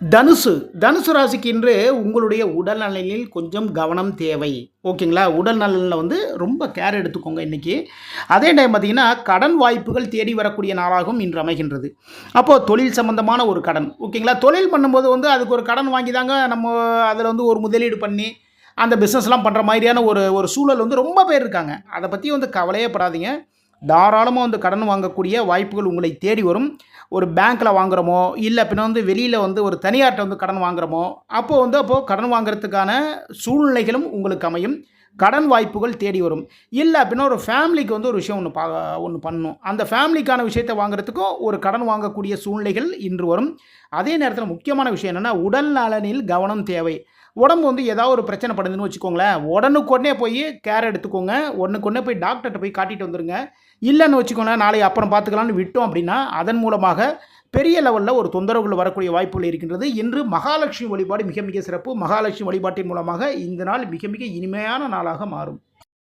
தனுசு தனுசு ராசிக்கு இன்று உங்களுடைய உடல் நலனில் கொஞ்சம் கவனம் தேவை. ஓகேங்களா? உடல் நலனில் வந்து ரொம்ப கேர் எடுத்துக்கோங்க இன்றைக்கி அதே டைம் பார்த்திங்கன்னா கடன் வாய்ப்புகள் தேடி வரக்கூடிய நாளாகவும் இன்று அமைகின்றது. அப்போது தொழில் சம்பந்தமான ஒரு கடன் ஓகேங்களா? தொழில் பண்ணும்போது வந்து அதுக்கு ஒரு கடன் வாங்கி தாங்க நம்ம அதில் வந்து ஒரு முதலீடு பண்ணி அந்த பிஸ்னஸ்லாம் பண்ணுற மாதிரியான ஒரு ஒரு சூழல் வந்து ரொம்ப பேர் இருக்காங்க. அதை பற்றி வந்து கவலையே படாதீங்க. தாராளமாக வந்து கடன் வாங்கக்கூடிய வாய்ப்புகள் உங்களை தேடி வரும். ஒரு பேங்க்கில் வாங்குறோமோ இல்லை பின்ன வந்து வெளியில் வந்து ஒரு தனியார்கிட்ட வந்து கடன் வாங்குகிறோமோ அப்போது வந்து அப்போது கடன் வாங்குறதுக்கான சூழ்நிலைகளும் உங்களுக்கு அமையும். கடன் வாய்ப்புகள் தேடி வரும். இல்லை அப்படின்னா ஒரு ஃபேமிலிக்கு வந்து ஒரு விஷயம் ஒன்று பா ஒன்று பண்ணணும். அந்த ஃபேமிலிக்கான விஷயத்தை வாங்குறதுக்கும் ஒரு கடன் வாங்கக்கூடிய சூழ்நிலைகள் இன்று வரும். அதே நேரத்தில் முக்கியமான விஷயம் என்னென்னா உடல் நலனில் கவனம் தேவை. உடம்பு வந்து ஏதாவது ஒரு பிரச்சனை படுதுன்னு வச்சுக்கோங்களேன் உடனுக்குடனே போய் கேர் எடுத்துக்கோங்க. உடனுக்குடனே போய் டாக்டர்கிட்ட போய் காட்டிட்டு வந்துடுங்க இல்லைன்னு வச்சுக்கோங்களேன் நாளைக்கு அப்புறம் பார்த்துக்கலான்னு விட்டோம் அப்படின்னா அதன் மூலமாக பெரிய லெவலில் ஒரு தொந்தரவுகள் வரக்கூடிய வாய்ப்புகள் இருக்கின்றது. இன்று மகாலட்சுமி வழிபாடு மிக மிக சிறப்பு. மகாலட்சுமி வழிபாட்டின் மூலமாக இந்த நாள் மிக மிக இனிமையான நாளாக மாறும்.